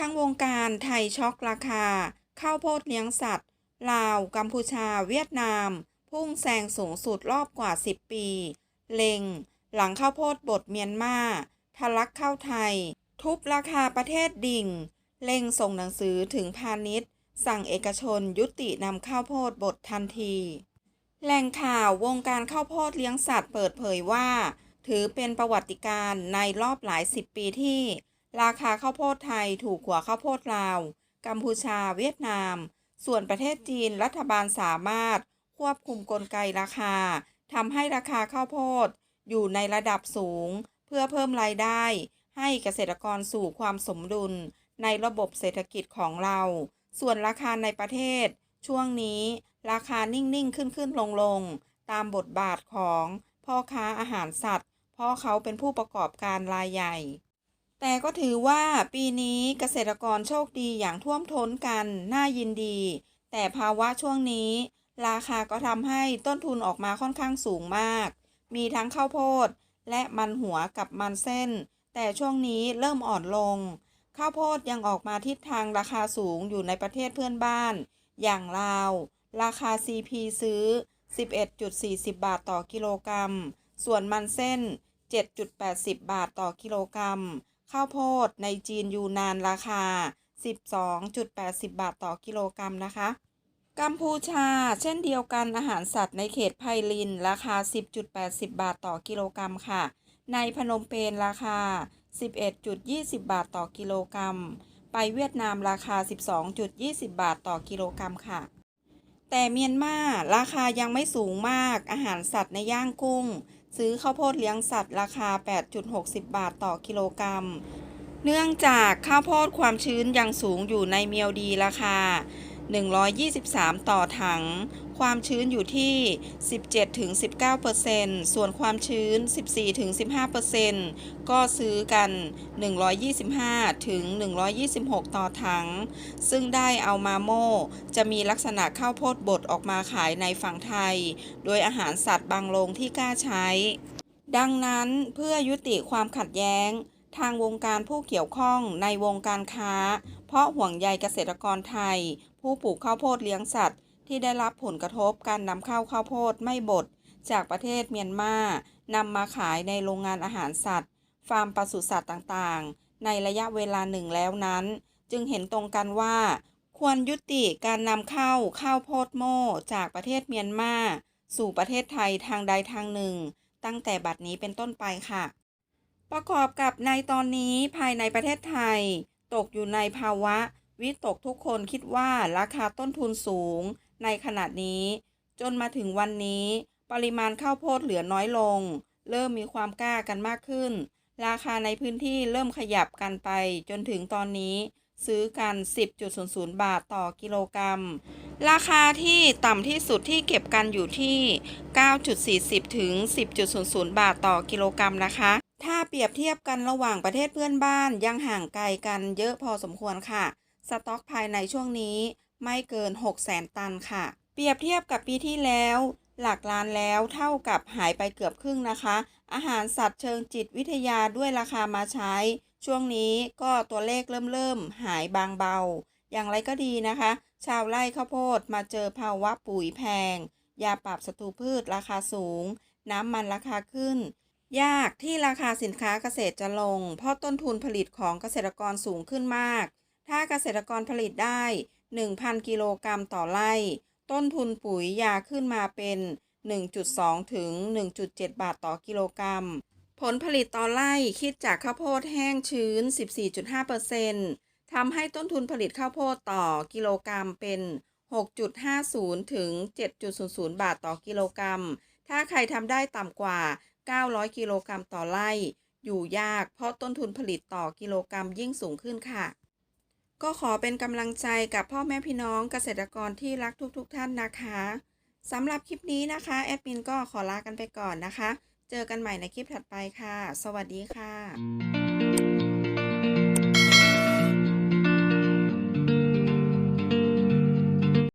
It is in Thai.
ทั้งวงการไทยช็อกราคา ข้าวโพดเลี้ยงสัตว์ ลาว กัมพูชา เวียดนาม พุ่งแซงสูงสุดรอบกว่า 10 ปี เล็ง หลังข้าวโพดบดเมียนมาทะลักเข้าไทย ทุบราคาประเทศดิ่ง เล็งส่งหนังสือถึงพาณิชย์ สั่งเอกชนยุตินำข้าวโพดบดทันที แหล่งข่าววงการข้าวโพดเลี้ยงสัตว์เปิดเผยว่า ถือเป็นประวัติการในรอบหลายสิบปีที่ ราคาข้าวโพดไทยถูกกว่าข้าวโพดลาว กัมพูชาเวียดนาม ส่วนประเทศจีนรัฐบาลสามารถควบคุมกลไกราคาทำให้ราคาข้าวโพดอยู่ในระดับสูง เพื่อเพิ่มรายได้ ให้เกษตรกรสู่ความสมดุลในระบบเศรษฐกิจของเรา ส่วนราคาในประเทศ ช่วงนี้ราคานิ่งๆ ขึ้นขึ้นลงลงตามบทบาทของพ่อค้าอาหารสัตว์ เพราะเขาเป็นผู้ประกอบการรายใหญ่ แต่ก็ถือว่าปีนี้เกษตรกรโชคดีอย่างท่วมท้นกัน น่ายินดี แต่ภาวะช่วงนี้ ราคาก็ทำให้ต้นทุนออกมาค่อนข้างสูงมาก มีทั้งข้าวโพด และมันหัวกับมันเส้น แต่ช่วงนี้เริ่มอ่อนลง ข้าวโพดยังออกมาทิศทางราคาสูงอยู่ในประเทศเพื่อนบ้าน อย่างลาว ราคา CP ซื้อ 11.40 บาทต่อกิโลกรัม ส่วนมันเส้น 7.80 บาทต่อกิโลกรัม ข้าวโพดในจีนยูนานราคา 12.80 บาทต่อกิโลกรัมนะคะ กัมพูชา เช่นเดียวกันอาหารสัตว์ในเขตไพลิน ราคา 10.80 บาทต่อกิโลกรัมค่ะ ในพนมเปญราคา 11.20 บาทต่อกิโลกรัม ไปเวียดนามราคา 12.20 บาทต่อกิโลกรัมค่ะ แต่เมียนมาราคายังไม่สูงมากอาหารสัตว์ในย่างกุ้ง ซื้อข้าวโพดเลี้ยงสัตว์ราคา 8.60 บาทต่อกิโลกรัม เนื่องจากข้าวโพดความชื้นยังสูงอยู่ในเมียวดีราคา 123 ต่อถัง ความชื้นอยู่ที่ 17-19%ส่วนความชื้น 14-15%ก็ซื้อกัน 125ถึง126 ต่อถัง ซึ่งได้เอามาโมจะมีลักษณะข้าวโพดบดออกมาขายในฝั่งไทย โดยอาหารสัตว์บางโรงที่กล้าใช้ ดังนั้นเพื่อยุติความขัดแย้งทางวงการผู้เกี่ยวข้องในวงการค้า เพราะห่วงใยเกษตรกรไทย ผู้ปลูกข้าวโพดเลี้ยงสัตว์ ที่ได้รับผลกระทบการนำเข้าข้าวโพดไม่บดจากประเทศเมียนมานำมาขายในโรงงานอาหารสัตว์ ฟาร์มปศุสัตว์ต่างๆ ในระยะเวลาหนึ่งแล้วนั้น จึงเห็นตรงกันว่า ควรยุติการนำเข้าข้าวโพดโม่จากประเทศเมียนมาสู่ประเทศไทยทางใดทางหนึ่ง ตั้งแต่บัดนี้เป็นต้นไปค่ะ ประกอบกับในตอนนี้ภายในประเทศไทย ตกอยู่ในภาวะ วิตกทุกคนคิดว่าราคาต้นทุนสูง ในขณะนี้ จนมาถึงวันนี้ ปริมาณข้าวโพดเหลือน้อยลง เริ่มมีความกล้ากันมากขึ้น ราคาในพื้นที่เริ่มขยับกันไป จนถึงตอนนี้ซื้อกัน 10.00 บาทต่อกิโลกรัม ราคาที่ต่ำที่สุดที่เก็บกันอยู่ที่ 9.40 ถึง 10.00 บาทต่อกิโลกรัมนะคะ ถ้าเปรียบเทียบกันระหว่างประเทศเพื่อนบ้านยังห่างไกลกันเยอะพอสมควรค่ะ สต็อกภายในช่วงนี้ไม่เกิน 600,000ตันค่ะ เปรียบเทียบกับปีที่แล้ว หลักล้านแล้วเท่ากับหายไปเกือบครึ่งนะคะ อาหารสัตว์เชิงจิตวิทยาด้วยราคามาใช้ ช่วงนี้ก็ตัวเลขเริ่มเริ่มหายบางเบา อย่างไรก็ดีนะคะ ชาวไร่ข้าวโพดมาเจอภาวะปุ๋ยแพง ยาปรับศัตรูพืชราคาสูง น้ำมันราคาขึ้น ยากที่ราคาสินค้าเกษตรจะลง เพราะต้นทุนผลิตของเกษตรกรสูงขึ้นมาก ถ้าเกษตรกรผลิตได้ 1,000 กิโลกรัมต่อไร่ ต้นทุนปุ๋ยยาขึ้นมาเป็น 1.2 ถึง 1.7 บาทต่อกิโลกรัม ผลผลิตต่อไร่คิดจากข้าวโพดแห้งชื้น 14.5%ทำให้ต้นทุนผลิตข้าวโพดต่อกิโลกรัมเป็น 6.50 ถึง 7.00 บาทต่อกิโลกรัมถ้าใครทำได้ต่ำกว่า 900 กิโลกรัมต่อไร่ อยู่ยากเพราะต้นทุนผลิตต่อกิโลกรัมยิ่งสูงขึ้นค่ะ ก็ขอเป็นกำลังใจกับพ่อแม่พี่น้องเกษตรกรที่รักทุกๆทท่านนะคะสำหรับคลิปนี้นะคะ แอดมินก็ขอลากันไปก่อนนะคะ เจอกันใหม่ในคลิปถัดไปค่ะ สวัสดีค่ะ